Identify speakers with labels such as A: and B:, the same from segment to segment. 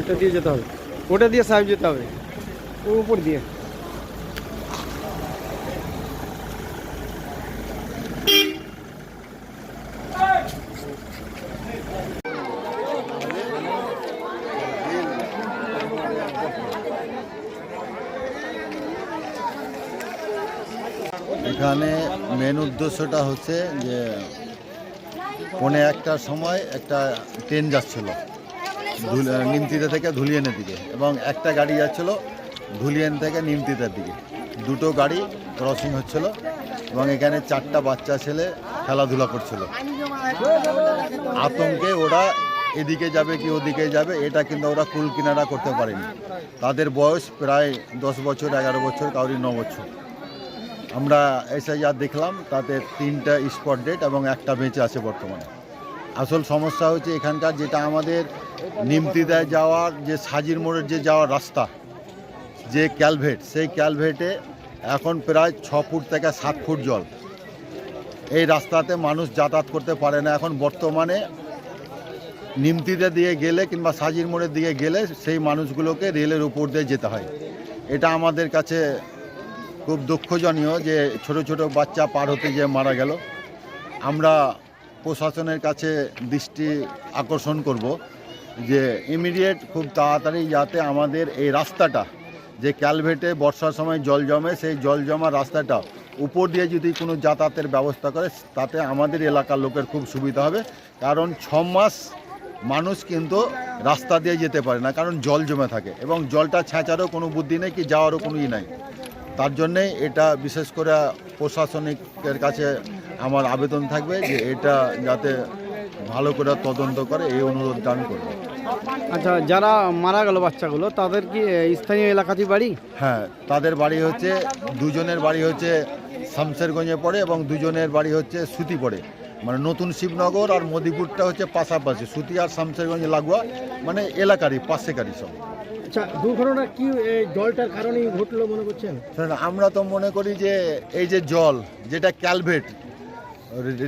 A: ওটা দিয়ে যেতে হবে। ওটা দিয়ে সাহেব যেতে হবে। ওর উপর দিয়ে।
B: এখানে মেন উদ্দেশ্যটা হচ্ছে যে পৌনে একটার সময় একটা ট্রেন যাচ্ছিল নিমতিতে থেকে ধুলিয়ানের দিকে এবং একটা গাড়ি যাচ্ছিল ধুলিয়ান থেকে নিমতিতার দিকে। দুটো গাড়ি ক্রসিং হচ্ছিল এবং এখানে চারটা বাচ্চা ছেলে খেলাধুলা করছিল। আতঙ্কে ওরা এদিকে যাবে কি ওদিকে যাবে এটা কিন্তু ওরা কুল কিনারা করতে পারেনি। তাদের বয়স প্রায় দশ বছর, এগারো বছর কাউরি ন বছর। আমরা এসে যা দেখলাম, তাতে তিনটা স্পট ডেট এবং একটা বেঁচে আছে বর্তমানে। আসল সমস্যা হচ্ছে এখানকার যেটা আমাদের নিমতিদায় যাওয়ার, যে সাজির মোড়ের যে যাওয়ার রাস্তা, যে ক্যালভেট, সেই ক্যালভেটে এখন প্রায় ছ ফুট থেকে সাত ফুট জল। এই রাস্তাতে মানুষ যাতায়াত করতে পারে না। এখন বর্তমানে নিমতিতে দিয়ে গেলে কিংবা সাজির মোড়ের দিকে গেলে সেই মানুষগুলোকে রেলের উপর দিয়ে যেতে হয়। এটা আমাদের কাছে খুব দুঃখজনীয় যে ছোট ছোট বাচ্চা পার হতে গিয়ে মারা গেল। আমরা প্রশাসনের কাছে দৃষ্টি আকর্ষণ করব যে ইমিডিয়েট খুব তাড়াতাড়ি যাতে আমাদের এই রাস্তাটা, যে ক্যালভেটে বর্ষার সময় জল জমে, সেই জল জমা রাস্তাটা উপর দিয়ে যদি কোনো যাতায়াতের ব্যবস্থা করে, তাতে আমাদের এলাকার লোকের খুব সুবিধা হবে। কারণ ছ মাস মানুষ কিন্তু রাস্তা দিয়ে যেতে পারে না, কারণ জল জমে থাকে এবং জলটা ছেঁচারও কোনো বুদ্ধি নেই কি যাওয়ারও কোনো ই নাই। তার জন্যে এটা বিশেষ করে প্রশাসনিকের কাছে আমার আবেদন থাকবে যে এটা যাতে ভালো করে তদন্ত করে এই অনুরোধ দান করব।
A: আচ্ছা যারা মারা গেল বাচ্চাগুলো তাদের কি স্থানীয় এলাকাতেই বাড়ি?
B: হ্যাঁ তাদের বাড়ি হচ্ছে দুজনের বাড়ি হচ্ছে শামসেরগঞ্জে পড়ে এবং দুজনের বাড়ি হচ্ছে সুতি পড়ে। মানে নতুন শিবনগর আর মদিপুরটা হচ্ছে পাশাপাশি সুতি আর শামসেরগঞ্জ লাগোয়া মানে এলাকারই পাশেকারই সব।
C: আচ্ছা দুর্ঘটনা কি জলটার ঘটলো মনে করছেন?
B: আমরা তো মনে করি যে এই যে জল, যেটা ক্যালভেট,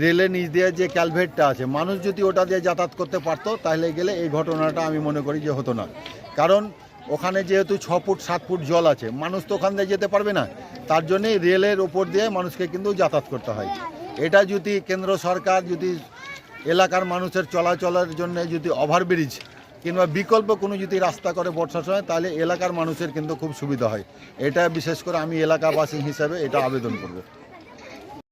B: রেলের নিচ দিয়ে যে ক্যালভেটটা আছে, মানুষ যদি ওটা দিয়ে যাতায়াত করতে পারতো, তাহলে গেলে এই ঘটনাটা আমি মনে করি যে হতো না। কারণ ওখানে যেহেতু ছ ফুট, সাত ফুট জল আছে, মানুষ তো ওখান দিয়ে যেতে পারবে না। তার জন্যই রেলের ওপর দিয়ে মানুষকে কিন্তু যাতায়াত করতে হয়। এটা যদি কেন্দ্র সরকার, যদি এলাকার মানুষের চলাচলের জন্য যদি ওভারব্রিজ কিংবা বিকল্প কোনো যদি রাস্তা করে বর্ষার সময়, তাহলে এলাকার মানুষের কিন্তু খুব সুবিধা হয়। এটা বিশেষ করে আমি এলাকাবাসী হিসাবে এটা আবেদন করব।